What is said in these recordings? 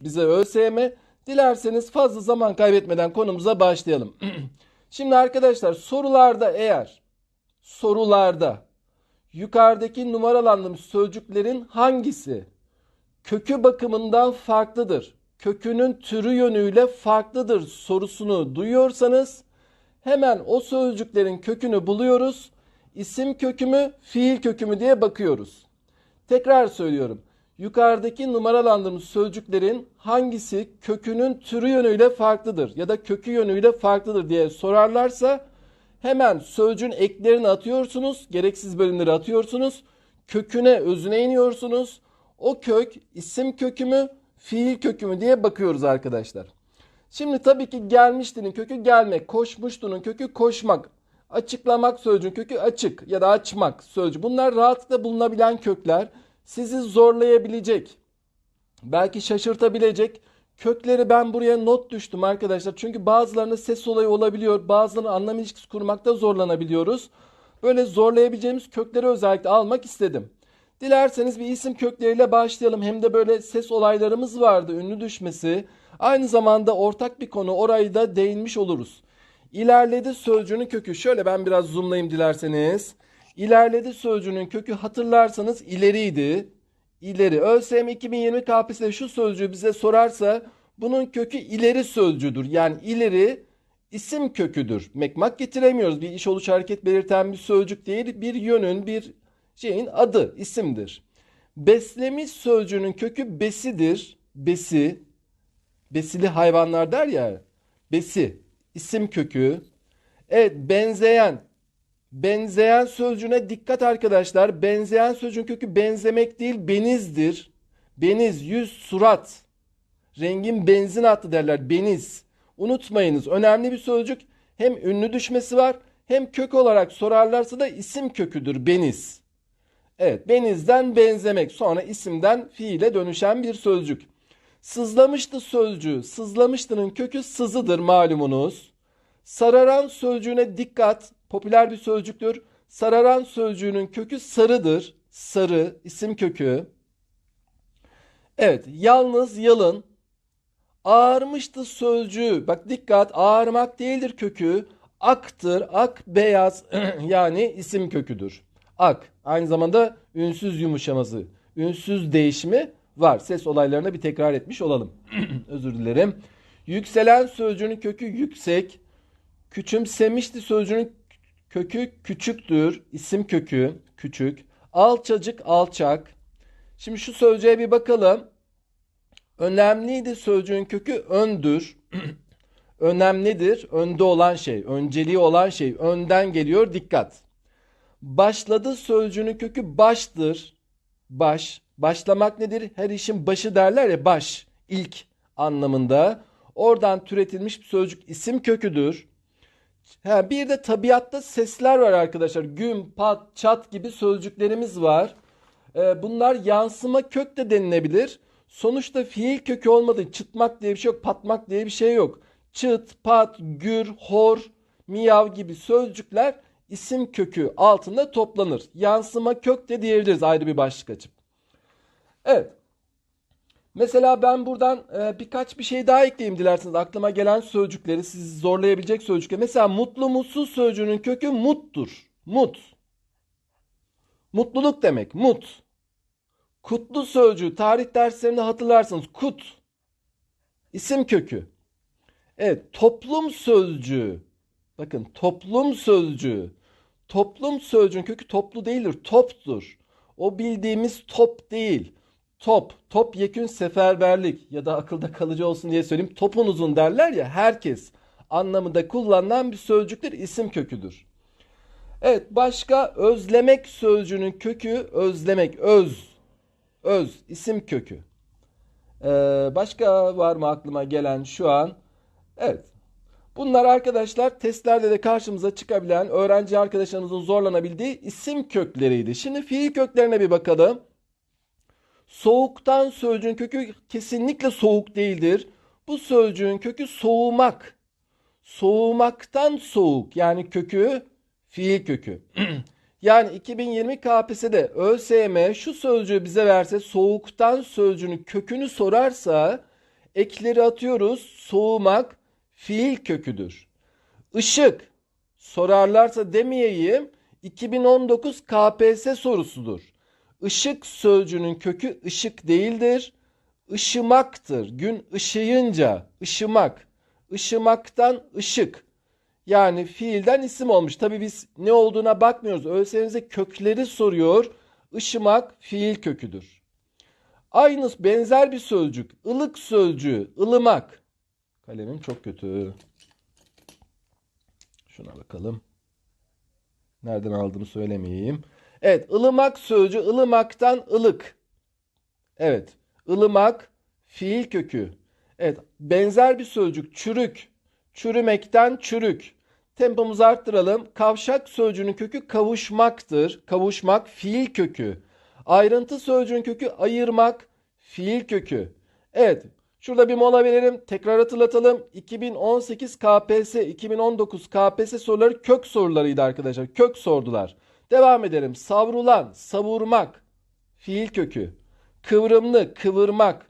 bize ÖSYM. Dilerseniz fazla zaman kaybetmeden konumuza başlayalım. Şimdi arkadaşlar sorularda eğer sorularda yukarıdaki numaralandırılmış sözcüklerin hangisi kökü bakımından farklıdır? Kökünün türü yönüyle farklıdır sorusunu duyuyorsanız hemen o sözcüklerin kökünü buluyoruz. İsim kökü mü, fiil kökü mü diye bakıyoruz. Tekrar söylüyorum. Yukarıdaki numaralandırılmış sözcüklerin hangisi kökünün türü yönüyle farklıdır ya da kökü yönüyle farklıdır diye sorarlarsa hemen sözcüğün eklerini atıyorsunuz, gereksiz bölümleri atıyorsunuz, köküne, özüne iniyorsunuz. O kök isim kökü mü, fiil kökü mü diye bakıyoruz arkadaşlar. Şimdi tabii ki gelmiştinin kökü gelmek, koşmuştunun kökü koşmak, açıklamak sözcüğün kökü açık ya da açmak sözcüğü. Bunlar rahatlıkla bulunabilen kökler. Sizi zorlayabilecek, belki şaşırtabilecek kökleri ben buraya not düştüm arkadaşlar. Çünkü bazılarında ses olayı olabiliyor, bazılarının anlam ilişkisi kurmakta zorlanabiliyoruz. Böyle zorlayabileceğimiz kökleri özellikle almak istedim. Dilerseniz bir isim kökleriyle başlayalım. Hem de böyle ses olaylarımız vardı, ünlü düşmesi. Aynı zamanda ortak bir konu orayı da değinmiş oluruz. İlerledi sözcüğünün kökü. Şöyle ben biraz zoomlayayım dilerseniz. İlerledi sözcüğünün kökü hatırlarsanız ileriydi. İleri. ÖSYM 2020 KPSS şu sözcüğü bize sorarsa bunun kökü ileri sözcüğüdür. Yani ileri isim köküdür. Mekmak getiremiyoruz. Bir iş oluş hareket belirten bir sözcük değil. Bir yönün, bir şeyin adı, isimdir. Beslemiş sözcüğünün kökü besidir. Besi. Besili hayvanlar der ya. Besi. isim kökü. Evet benzeyen. Benzeyen sözcüğüne dikkat arkadaşlar. Benzeyen sözcüğün kökü benzemek değil benizdir. Beniz, yüz, surat. Rengin benzin attı derler. Beniz. Unutmayınız önemli bir sözcük. Hem ünlü düşmesi var hem kök olarak sorarlarsa da isim köküdür beniz. Evet benizden benzemek sonra isimden fiile dönüşen bir sözcük. Sızlamıştı sözcüğü. Sızlamıştının kökü sızıdır malumunuz. Sararan sözcüğüne dikkat. Popüler bir sözcüktür. Sararan sözcüğünün kökü sarıdır. Sarı isim kökü. Evet yalnız yalın. Ağarmıştı sözcüğü. Bak dikkat ağarmak değildir kökü. Aktır. Ak beyaz yani isim köküdür. Ak aynı zamanda ünsüz yumuşaması. Ünsüz değişimi var. Ses olaylarına bir tekrar etmiş olalım. Özür dilerim. Yükselen sözcüğünün kökü yüksek. Küçümsemişti sözcüğünün kökü küçüktür. İsim kökü küçük. Alçacık alçak. Şimdi şu sözcüğe bir bakalım. Önemliydi sözcüğün kökü öndür. Önemlidir. Önde olan şey. Önceliği olan şey. Önden geliyor. Dikkat. Başladı sözcüğünün kökü baştır. Baş. Başlamak nedir? Her işin başı derler ya baş. ilk anlamında. Oradan türetilmiş bir sözcük isim köküdür. Ha, bir de tabiatta sesler var arkadaşlar. Güm, pat, çat gibi sözcüklerimiz var. Ee, bunlar yansıma kök de denilebilir. Sonuçta fiil kökü olmadığı çıtmak diye bir şey yok, patmak diye bir şey yok. Çıt, pat, gür, hor, miyav gibi sözcükler isim kökü altında toplanır. Yansıma kök de diyebiliriz ayrı bir başlık açıp. Evet. Mesela ben buradan e, birkaç bir şey daha ekleyeyim dilerseniz aklıma gelen sözcükleri sizi zorlayabilecek sözcükler. Mesela mutlu mutsuz sözcüğünün kökü muttur. Mut. Mutluluk demek. Mut. Kutlu sözcüğü tarih derslerinde hatırlarsınız. Kut. İsim kökü. Evet, toplum sözcüğü. Bakın toplum sözcüğü. Toplum sözcüğün kökü toplu değildir, toptur. O bildiğimiz top değil. Top, top yekün seferberlik ya da akılda kalıcı olsun diye söyleyeyim. Topun uzun derler ya herkes anlamında kullanılan bir sözcüktür, isim köküdür. Evet başka özlemek sözcüğünün kökü özlemek, öz, öz, isim kökü. Ee, başka var mı aklıma gelen şu an? Evet. Bunlar arkadaşlar testlerde de karşımıza çıkabilen öğrenci arkadaşlarımızın zorlanabildiği isim kökleriydi. Şimdi fiil köklerine bir bakalım. Soğuktan sözcüğün kökü kesinlikle soğuk değildir. Bu sözcüğün kökü soğumak. Soğumaktan soğuk yani kökü fiil kökü. yani 2020 KPSS'de ÖSYM şu sözcüğü bize verse soğuktan sözcüğünün kökünü sorarsa Ekleri atıyoruz. Soğumak fiil köküdür. Işık sorarlarsa demeyeyim 2019 KPSS sorusudur. Işık sözcüğünün kökü ışık değildir. Işımaktır. Gün ışıyınca ışımak. Işımaktan ışık. Yani fiilden isim olmuş. Tabi biz ne olduğuna bakmıyoruz. ÖSYM'de kökleri soruyor. Işımak fiil köküdür. Aynı benzer bir sözcük. ılık sözcüğü. ılımak. Kalemim çok kötü. Şuna bakalım. Nereden aldığımı söylemeyeyim. Evet, ılımak sözcüğü ılımaktan ılık. Evet, ılımak fiil kökü. Evet, benzer bir sözcük çürük. Çürümekten çürük. Tempomuzu arttıralım. Kavşak sözcüğünün kökü kavuşmaktır. Kavuşmak fiil kökü. Ayrıntı sözcüğün kökü ayırmak fiil kökü. Evet, şurada bir mola verelim. Tekrar hatırlatalım. 2018 KPSS, 2019 KPSS soruları kök sorularıydı arkadaşlar. Kök sordular. Devam edelim. Savrulan, savurmak fiil kökü. Kıvrımlı, kıvırmak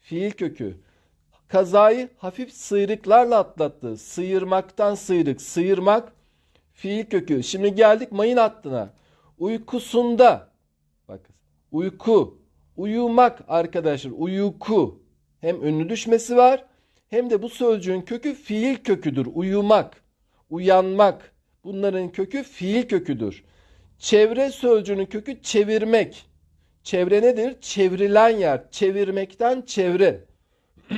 fiil kökü. Kazayı hafif sıyrıklarla atlattı. Sıyırmaktan sıyrık, sıyırmak fiil kökü. Şimdi geldik mayın hattına. Uykusunda bak uyku, uyumak arkadaşlar uyku. Hem ünlü düşmesi var hem de bu sözcüğün kökü fiil köküdür. Uyumak, uyanmak. Bunların kökü fiil köküdür. Çevre sözcüğünün kökü çevirmek. Çevre nedir? Çevrilen yer. Çevirmekten çevre.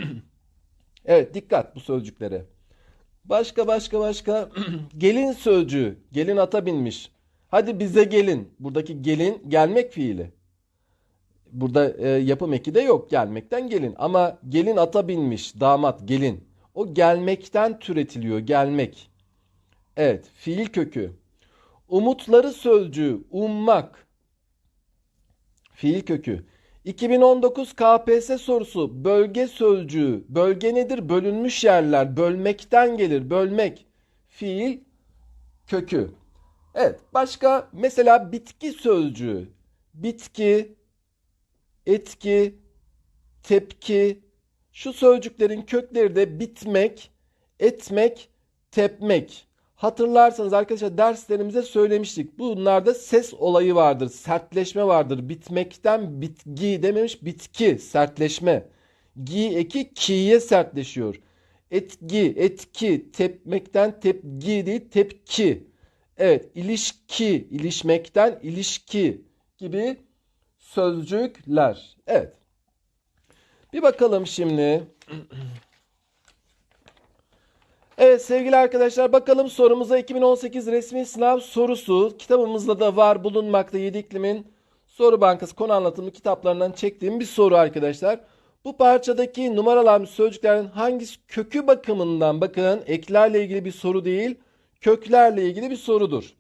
evet dikkat bu sözcüklere. Başka başka başka. gelin sözcüğü. Gelin ata binmiş. Hadi bize gelin. Buradaki gelin gelmek fiili. Burada e, yapım eki de yok. Gelmekten gelin. Ama gelin ata binmiş. Damat gelin. O gelmekten türetiliyor. Gelmek. Evet. Fiil kökü. Umutları sözcüğü ummak. Fiil kökü. 2019 KPSS sorusu bölge sözcüğü. Bölge nedir? Bölünmüş yerler. Bölmekten gelir. Bölmek. Fiil kökü. Evet. Başka mesela bitki sözcüğü. Bitki, etki, tepki. Şu sözcüklerin kökleri de bitmek, etmek, tepmek. Hatırlarsanız arkadaşlar derslerimize söylemiştik. Bunlarda ses olayı vardır, sertleşme vardır. Bitmekten bitgi dememiş, bitki, sertleşme. Gi eki ki'ye sertleşiyor. Etki, etki, tepmekten tepgi değil, tepki. Evet, ilişki, ilişmekten ilişki gibi sözcükler. Evet. Bir bakalım şimdi. Evet sevgili arkadaşlar bakalım sorumuza 2018 resmi sınav sorusu kitabımızda da var bulunmakta 7 iklimin soru bankası konu anlatımı kitaplarından çektiğim bir soru arkadaşlar. Bu parçadaki numaralanmış sözcüklerin hangisi kökü bakımından bakın eklerle ilgili bir soru değil köklerle ilgili bir sorudur.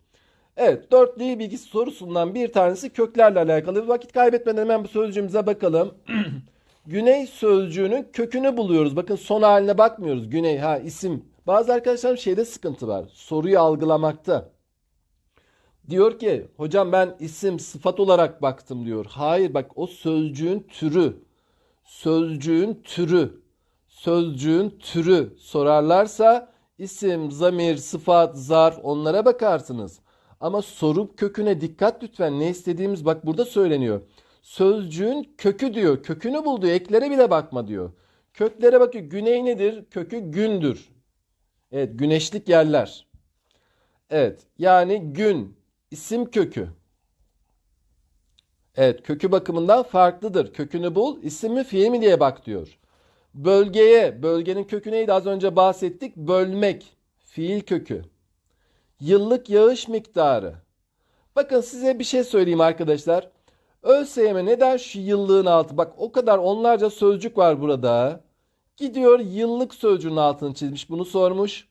Evet dört dil bilgisi sorusundan bir tanesi köklerle alakalı. Vakit kaybetmeden hemen bu sözcüğümüze bakalım. Güney sözcüğünün kökünü buluyoruz. Bakın son haline bakmıyoruz. Güney ha isim. Bazı arkadaşlarım şeyde sıkıntı var. Soruyu algılamakta. Diyor ki hocam ben isim sıfat olarak baktım diyor. Hayır bak o sözcüğün türü. Sözcüğün türü. Sözcüğün türü sorarlarsa isim, zamir, sıfat, zarf onlara bakarsınız. Ama soru köküne dikkat lütfen. Ne istediğimiz bak burada söyleniyor. Sözcüğün kökü diyor. Kökünü bulduğu eklere bile bakma diyor. Köklere bakıyor. Güney nedir? Kökü gündür. Evet güneşlik yerler. Evet yani gün isim kökü. Evet kökü bakımından farklıdır. Kökünü bul isim mi fiil mi diye bak diyor. Bölgeye bölgenin kökü neydi az önce bahsettik. Bölmek fiil kökü. Yıllık yağış miktarı. Bakın size bir şey söyleyeyim arkadaşlar. ÖSYM neden şu yıllığın altı? Bak o kadar onlarca sözcük var burada. Gidiyor yıllık sözcüğün altını çizmiş bunu sormuş.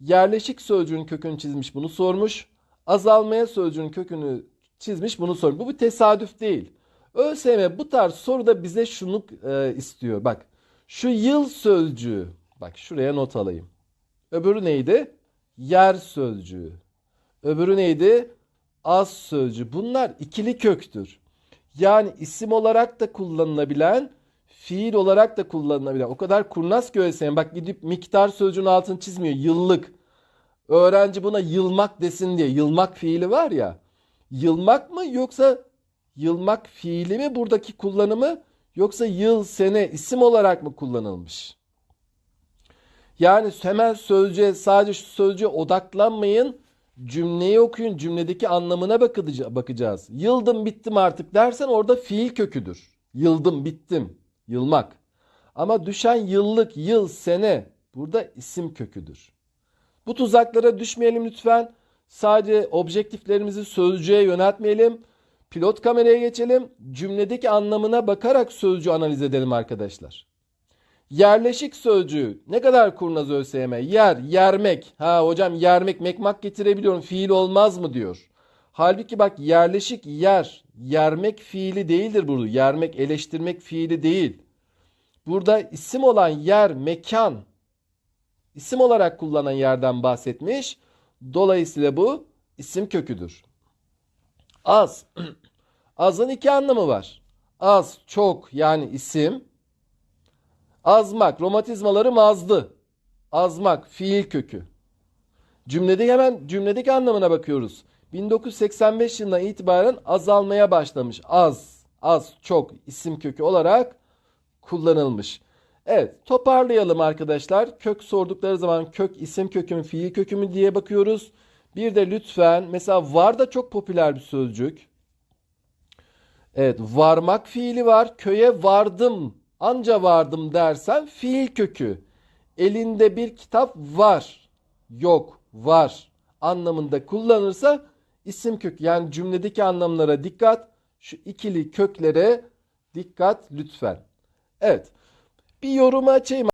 Yerleşik sözcüğün kökünü çizmiş bunu sormuş. Azalmaya sözcüğün kökünü çizmiş bunu sormuş. Bu bir tesadüf değil. ÖSYM bu tarz soruda bize şunu e, istiyor. Bak şu yıl sözcüğü. Bak şuraya not alayım. Öbürü neydi? Yer sözcüğü. Öbürü neydi? Az sözcüğü. Bunlar ikili köktür. Yani isim olarak da kullanılabilen fiil olarak da kullanılabilir. O kadar kurnaz ki ÖSYM. Bak gidip miktar sözcüğün altını çizmiyor. Yıllık. Öğrenci buna yılmak desin diye. Yılmak fiili var ya. Yılmak mı yoksa yılmak fiili mi buradaki kullanımı yoksa yıl, sene isim olarak mı kullanılmış? Yani hemen sözcüğe sadece şu sözcüğe odaklanmayın. Cümleyi okuyun. Cümledeki anlamına bakacağız. Yıldım bittim artık dersen orada fiil köküdür. Yıldım bittim. Yılmak. Ama düşen yıllık, yıl, sene burada isim köküdür. Bu tuzaklara düşmeyelim lütfen. Sadece objektiflerimizi sözcüğe yöneltmeyelim. Pilot kameraya geçelim. Cümledeki anlamına bakarak sözcüğü analiz edelim arkadaşlar. Yerleşik sözcüğü ne kadar kurnaz ÖSYM? Yer, yermek. Ha hocam yermek, mekmak getirebiliyorum. Fiil olmaz mı diyor. Halbuki bak yerleşik yer, yermek fiili değildir burada. Yermek, eleştirmek fiili değil. Burada isim olan yer, mekan, isim olarak kullanan yerden bahsetmiş. Dolayısıyla bu isim köküdür. Az. Azın iki anlamı var. Az, çok yani isim. Azmak, romatizmaları mazdı. Azmak, fiil kökü. Cümlede hemen cümledeki anlamına bakıyoruz. 1985 yılından itibaren azalmaya başlamış. Az, az, çok isim kökü olarak kullanılmış. Evet, toparlayalım arkadaşlar. Kök sordukları zaman kök isim kökü mü, fiil kökü mü diye bakıyoruz. Bir de lütfen mesela var da çok popüler bir sözcük. Evet, varmak fiili var. Köye vardım, anca vardım dersen fiil kökü. Elinde bir kitap var, yok, var anlamında kullanırsa isim kök. Yani cümledeki anlamlara dikkat. Şu ikili köklere dikkat lütfen. Evet. Bir yorumu açayım